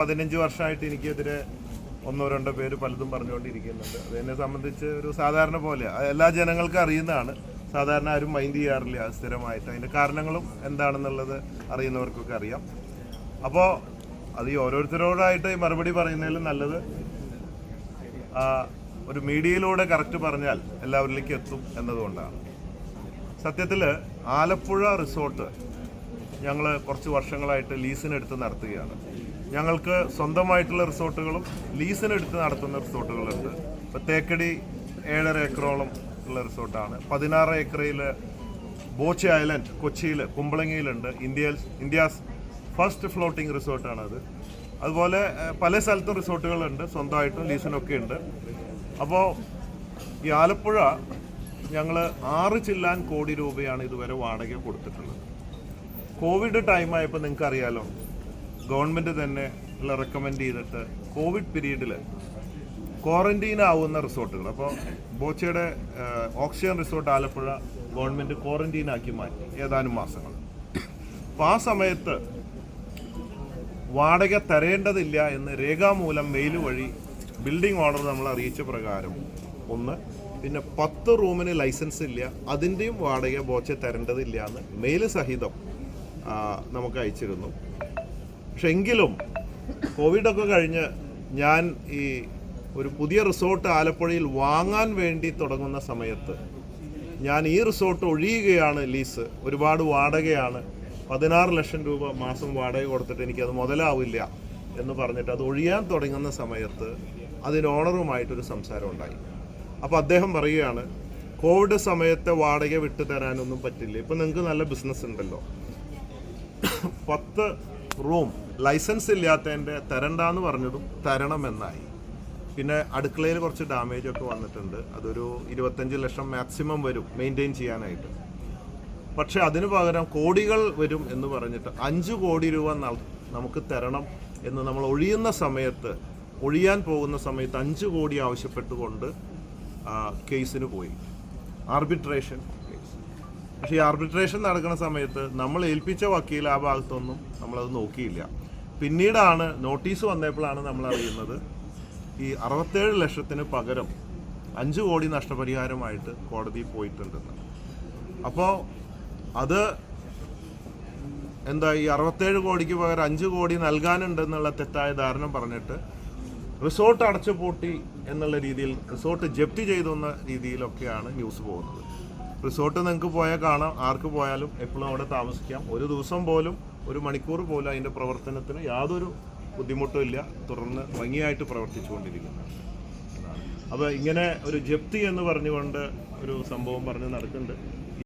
പതിനഞ്ച് വർഷമായിട്ട് എനിക്കെതിരെ ഒന്നോ രണ്ടോ പേര് പലതും പറഞ്ഞുകൊണ്ടിരിക്കുന്നുണ്ട്. അത് എന്നെ സംബന്ധിച്ച് ഒരു സാധാരണ പോലെ എല്ലാ ജനങ്ങൾക്കും അറിയുന്നതാണ്. സാധാരണ ആരും മൈൻഡ് ചെയ്യാറില്ല സ്ഥിരമായിട്ട്. അതിന്റെ കാരണങ്ങളും എന്താണെന്നുള്ളത് അറിയുന്നവർക്കൊക്കെ അറിയാം. അപ്പോൾ അത് ഈ ഓരോരുത്തരോടായിട്ട് മറുപടി പറയുന്നതിലും നല്ലത് ഒരു മീഡിയയിലൂടെ കറക്റ്റ് പറഞ്ഞാൽ എല്ലാവരിലേക്കും എത്തും എന്നതുകൊണ്ടാണ്. സത്യത്തിൽ ആലപ്പുഴ റിസോർട്ട് ഞങ്ങൾ കുറച്ച് വർഷങ്ങളായിട്ട് ലീസിനെടുത്ത് നടത്തുകയാണ്. ഞങ്ങൾക്ക് സ്വന്തമായിട്ടുള്ള റിസോർട്ടുകളും ലീസിനെടുത്ത് നടത്തുന്ന റിസോർട്ടുകളുണ്ട്. ഇപ്പോൾ തേക്കടി ഏഴര ഏക്കറോളം ഉള്ള റിസോർട്ടാണ്. പതിനാറ് ഏക്കറയിൽ ബോച്ചി ഐലൻഡ് കൊച്ചിയിൽ കുമ്പളങ്ങിയിലുണ്ട്. ഇന്ത്യയിൽ ഇന്ത്യാസ് ഫസ്റ്റ് ഫ്ലോട്ടിംഗ് റിസോർട്ടാണ് അത് അതുപോലെ പല സ്ഥലത്തും റിസോർട്ടുകളുണ്ട്. സ്വന്തമായിട്ടും ലീസിനൊക്കെ ഉണ്ട്. അപ്പോൾ ഈ ആലപ്പുഴ ഞങ്ങൾ ആറ് ചില്ലാൻ കോടി രൂപയാണ് ഇതുവരെ വാടക കൊടുത്തിട്ടുള്ളത്. കോവിഡ് ടൈമായപ്പോൾ നിങ്ങൾക്കറിയാലോ ഗവൺമെന്റ് തന്നെ റെക്കമെൻഡ് ചെയ്തിട്ട് കോവിഡ് പീരീഡിൽ ക്വാറന്റീൻ ആവുന്ന റിസോർട്ടുകൾ. അപ്പോൾ ബോച്ചയുടെ oxygen resort Alappuzha government quarantine ആക്കി മാറ്റി ഏതാനും മാസങ്ങൾ. അപ്പോൾ ആ സമയത്ത് വാടക തരേണ്ടതില്ല എന്ന് രേഖാമൂലം മെയിൽ വഴി ബിൽഡിംഗ് ഓർഡർ നമ്മൾ അറിയിച്ച പ്രകാരം ഒന്ന് പിന്നെ പത്ത് റൂമിന് ലൈസൻസ് ഇല്ല അതിന്റെയും വാടക ബോച്ച തരേണ്ടതില്ല എന്ന് മെയിൽ സഹിതം നമുക്ക് അയച്ചിരുന്നു. പക്ഷെ എങ്കിലും കോവിഡൊക്കെ കഴിഞ്ഞ് ഞാൻ ഈ ഒരു പുതിയ റിസോർട്ട് ആലപ്പുഴയിൽ വാങ്ങാൻ വേണ്ടി തുടങ്ങുന്ന സമയത്ത് ഞാൻ ഈ റിസോർട്ട് ഒഴിയുകയാണ് ലീസ്. ഒരുപാട് വാടകയാണ്. പതിനാറ് ലക്ഷം രൂപ മാസം വാടക കൊടുത്തിട്ട് എനിക്കത് മുതലാവില്ല എന്ന് പറഞ്ഞിട്ട് അത് ഒഴിയാൻ തുടങ്ങുന്ന സമയത്ത് അതിന് ഓണറുമായിട്ടൊരു സംസാരം ഉണ്ടായി. അപ്പോൾ അദ്ദേഹം പറയുകയാണ് കോവിഡ് സമയത്തെ വാടക വിട്ടു തരാനൊന്നും പറ്റില്ല. ഇപ്പം നിങ്ങൾക്ക് നല്ല ബിസിനസ് ഉണ്ടല്ലോ. പത്ത് റൂം ലൈസൻസ് ഇല്ലാത്തതിന്റെ തരണ്ടാന്ന് പറഞ്ഞതും തരണമെന്നായി. പിന്നെ അടുക്കളയിൽ കുറച്ച് ഡാമേജ് ഒക്കെ വന്നിട്ടുണ്ട്. അതൊരു ഇരുപത്തഞ്ച് ലക്ഷം മാക്സിമം വരും മെയിന്റെയിൻ ചെയ്യാനായിട്ട്. പക്ഷേ അതിനു പകരം കോടികൾ വരും എന്ന് പറഞ്ഞിട്ട് അഞ്ച് കോടി രൂപ നമുക്ക് തരണം എന്ന് നമ്മൾ ഒഴിയുന്ന സമയത്ത് ഒഴിയാൻ പോകുന്ന സമയത്ത് അഞ്ച് കോടി ആവശ്യപ്പെട്ടുകൊണ്ട് കേസിന് പോയി. ആർബിട്രേഷൻ കേസ് പക്ഷേ ഈ ആർബിട്രേഷൻ നടക്കുന്ന സമയത്ത് നമ്മൾ ഏൽപ്പിച്ച വക്കീൽ ആ ഭാഗത്തൊന്നും നമ്മളത് നോക്കിയില്ല. പിന്നീടാണ് നോട്ടീസ് വന്നപ്പോഴാണ് നമ്മൾ അറിയുന്നത് ഈ അറുപത്തേഴ് ലക്ഷത്തിന് പകരം അഞ്ച് കോടി നഷ്ടപരിഹാരമായിട്ട് കോടതി പോയിട്ടുണ്ടെന്ന്. അപ്പോൾ അത് എന്താ ഈ അറുപത്തേഴ് കോടിക്ക് പകരം അഞ്ച് കോടി നൽകാനുണ്ടെന്നുള്ള തെറ്റായ ധാരണ പറഞ്ഞിട്ട് റിസോർട്ട് അടച്ചുപൂട്ടി എന്നുള്ള രീതിയിൽ റിസോർട്ട് ജപ്തി ചെയ്തു എന്ന രീതിയിലൊക്കെയാണ് ന്യൂസ് പോകുന്നത്. റിസോർട്ട് നിങ്ങൾക്ക് പോയാൽ കാണാം ആർക്ക് പോയാലും എപ്പോഴും അവിടെ താമസിക്കാം. ഒരു ദിവസം പോലും ഒരു മണിക്കൂർ പോലും അതിന്റെ പ്രവർത്തനത്തിന് യാതൊരു ബുദ്ധിമുട്ടും ഇല്ല. തുടർന്ന് ഭംഗിയായിട്ട് പ്രവർത്തിച്ചുകൊണ്ടിരിക്കുന്നു. അപ്പോൾ ഇങ്ങനെ ഒരു ജപ്തി എന്ന് പറഞ്ഞുകൊണ്ട് ഒരു സംഭവം പറഞ്ഞ് നടക്കുന്നുണ്ട്.